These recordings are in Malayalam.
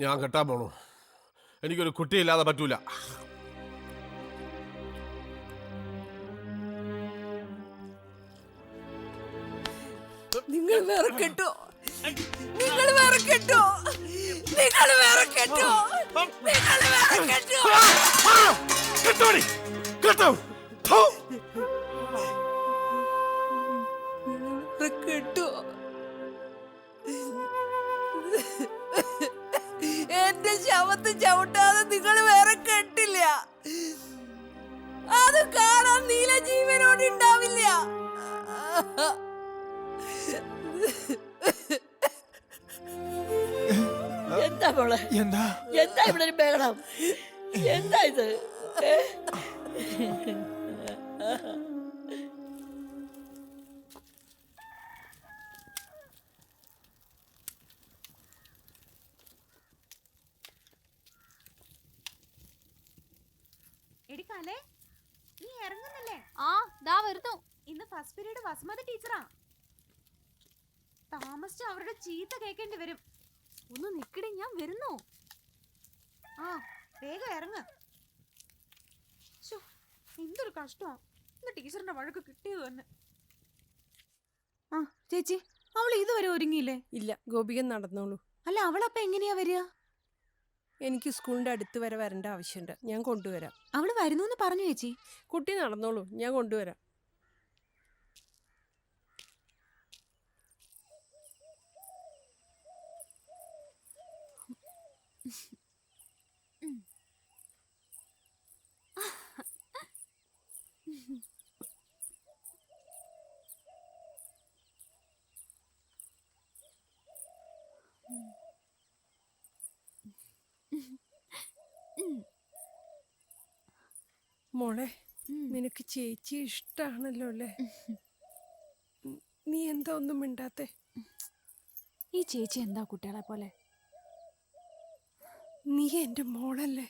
ഞാൻ കെട്ടാൻ പോണു. എനിക്കൊരു കുട്ടിയില്ലാതെ പറ്റൂല. നിങ്ങൾ വേറെ കെട്ടോ. നിങ്ങൾ വേറെ കെട്ടോ. നിങ്ങൾ വേറെ കെട്ടോ. നിങ്ങൾ വേറെ കെട്ടോ. കെട്ടോടി. കെട്ടോ. ശവത്ത് ചവിട്ടാതെ നിങ്ങൾ വേറെ കെട്ടില്ല. അത് കാണാൻ നീല ജീവനോട് ഉണ്ടാവില്ല. എന്താ മോളെ? എന്താ? എന്താ ഇവിടെ ഒരു ബഹളം? എന്താ ഇത്? എടിക്കാലേ നീ ഇറങ്ങുന്നല്ലേ? ആ ദാ വരുന്നു. ഇന്ന് ഫസ്റ്റ് പീരീഡ് വസുമതി ടീച്ചറാ താമസിച്ച് അവരുടെ ചീത്ത കേൾക്കേണ്ടി വരും. ഒന്ന് നിക്കടി ഞാൻ വരുന്നു. ആ വേഗം ഇറങ്ങ. എന്തൊരു കഷ്ടമാ. ഇന്ന് ടീച്ചറിന്റെ വഴക്ക് കിട്ടിയത് തന്നെ. ആ ചേച്ചി അവൾ ഇതുവരെ ഒരുങ്ങിയില്ലേ? ഇല്ല ഗോപികൻ നടന്നോളൂ. അല്ല അവളപ്പ എങ്ങനെയാ വരിക? എനിക്ക് സ്കൂളിന്റെ അടുത്ത് വരെ വരേണ്ട ആവശ്യമുണ്ട്. ഞാൻ കൊണ്ടുവരാം. അവൾ വരുന്നു പറഞ്ഞു ചേച്ചി. കുട്ടി നടന്നോളൂ. ഞാൻ കൊണ്ടുവരാം. മോളെ നിനക്ക് ചേച്ചി ഇഷ്ടാണല്ലോ അല്ലേ? നീ എന്താ ഒന്നും മിണ്ടാത്തെ? ഈ ചേച്ചി എന്താ കുട്ടികളെ പോലെ? നീ എന്റെ മോളല്ലേ?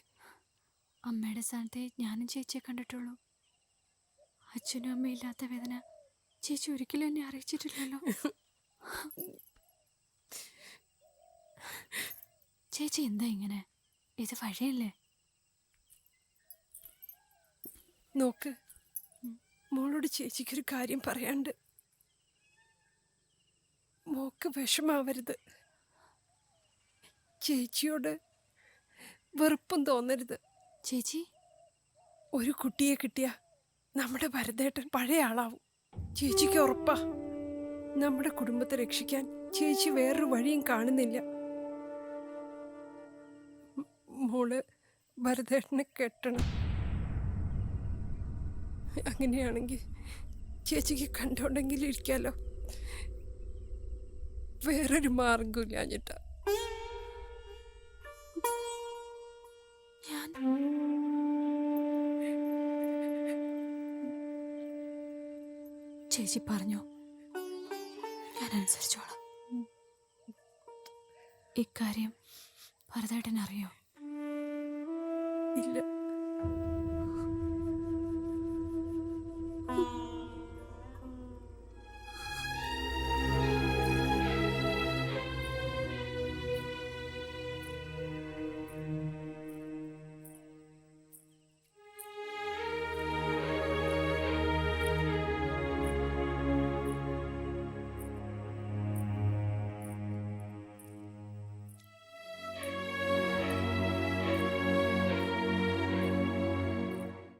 അമ്മയുടെ സ്ഥാനത്തെ ഞാനും ചേച്ചിയെ കണ്ടിട്ടുള്ളൂ. അച്ഛനും അമ്മ ഇല്ലാത്ത വേദന ചേച്ചി ഒരിക്കലും എന്നെ അറിയിച്ചിട്ടില്ലല്ലോ. ചേച്ചി എന്താ ഇങ്ങനെ? ഇത് വഴിയല്ലേ? നോക്ക്. മോളോട് ചേച്ചിക്കൊരു കാര്യം പറയാണ്ട് മോക്ക് വിഷമാവരുത്. ചേച്ചിയോട് വെറുപ്പും തോന്നരുത്. ചേച്ചി? ഒരു കുട്ടിയെ കിട്ടിയ നമ്മുടെ ഭരതേട്ടൻ പഴയ ആളാവും. ചേച്ചിക്ക് ഉറപ്പാ. നമ്മുടെ കുടുംബത്തെ രക്ഷിക്കാൻ ചേച്ചി വേറൊരു വഴിയും കാണുന്നില്ല. മോൾ ഭരതേട്ടനെ കെട്ടണം. അങ്ങനെയാണെങ്കിൽ ചേച്ചിക്ക് കണ്ടോണ്ടെങ്കിൽ ഇരിക്കാലോ. വേറൊരു മാർഗമില്ലാഞ്ഞിട്ടാ ഞാൻ ചേച്ചി പറഞ്ഞു. ഞാൻ അനുസരിച്ചോളാം. ഇക്കാര്യം ഭരതേട്ടൻ അറിയോ ഇല്ല.